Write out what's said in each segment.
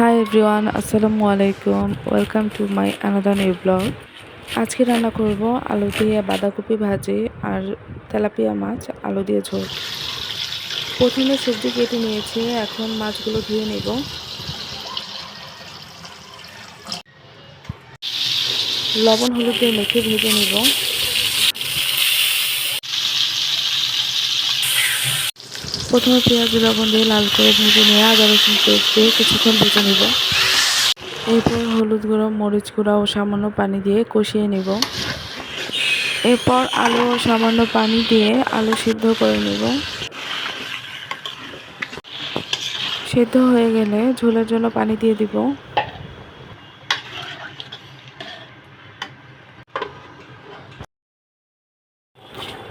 Everyone আসসালামু আলাইকুম welcome to my another new blog আজকে রান্না করব আলু দিয়ে বাঁধাকপি ভাজি আর তেলাপিয়া মাছ, আলু দিয়ে ঝোল। প্রথমে সবজি কেটে নিয়েছি, এখন মাছগুলো ধুয়ে নেব। লবণ হলুদ দিয়ে মেখে ভেজে নেব। প্রথমে পেঁয়াজ, লবণ দিয়ে লাল করে ভেজে নিয়ে আদা, রসুন পেস্ট দিয়ে কিছুক্ষণ ভেজে নেব। এরপর হলুদ গুঁড়ো, মরিচ গুঁড়ো ও সামান্য পানি দিয়ে কষিয়ে নেব। এরপর আলু ও সামান্য পানি দিয়ে আলু সিদ্ধ করে নেব। সিদ্ধ হয়ে গেলে ঝোলের জন্য পানি দিয়ে দিব।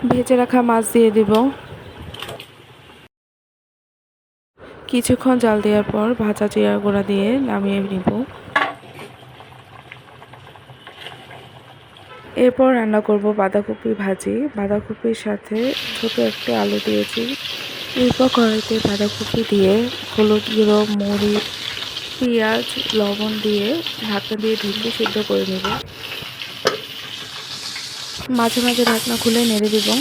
ভেজে রাখা মাছ দিয়ে দিব। কিছুক্ষণ জাল দেওয়ার পর ভাজা জিরা গুঁড়া দিয়ে নামিয়ে নিব। এরপর রান্না করব বাঁধাকপি ভাজি। বাঁধাকপির সাথে ছোট একটা আলু দিয়েছি। এরপর কড়াইতে বাঁধাকপি দিয়ে হলুদ গুঁড়ো, মরিচ, পেঁয়াজ, লবণ দিয়ে ঢাকনা দিয়ে ঢুকিয়ে সিদ্ধ করে নেব। মাঝে মাঝে ঢাকনা খুলে নেড়ে দেবো।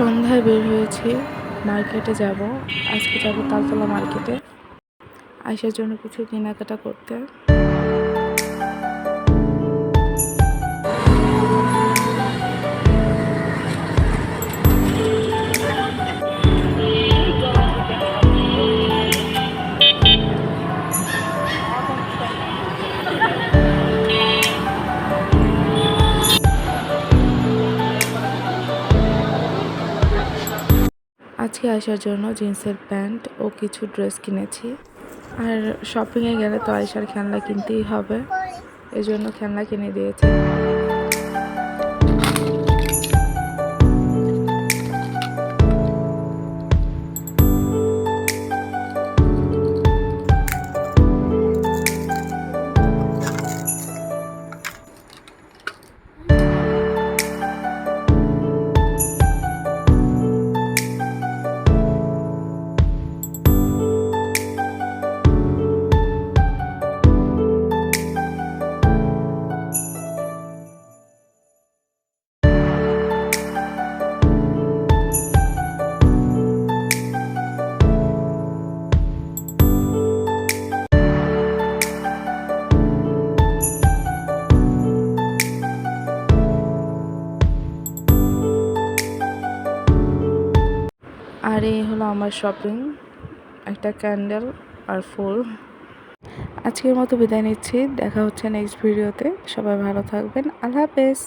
সন্ধ্যায় বের হয়েছি। মার্কেটে যাব। আজকে যাব তালতলা মার্কেটে। আসার জন্য কিছু কেনাকাটা করতে। আজকে আসার জন্য জিন্সের প্যান্ট ও কিছু ড্রেস কিনেছি। আর শপিংয়ে গেলে তো আয়সার খেলনা কিনতেই হবে। এই জন্য খেলনা কিনে দিয়েছি। আর এই হলো আমার শপিং একটা ক্যান্ডেল আর ফুল। আজকের মতো বিদায় নিচ্ছি, দেখা হচ্ছে নেক্সট ভিডিওতে সবাই ভালো থাকবেন, আল্লাহ হাফেজ।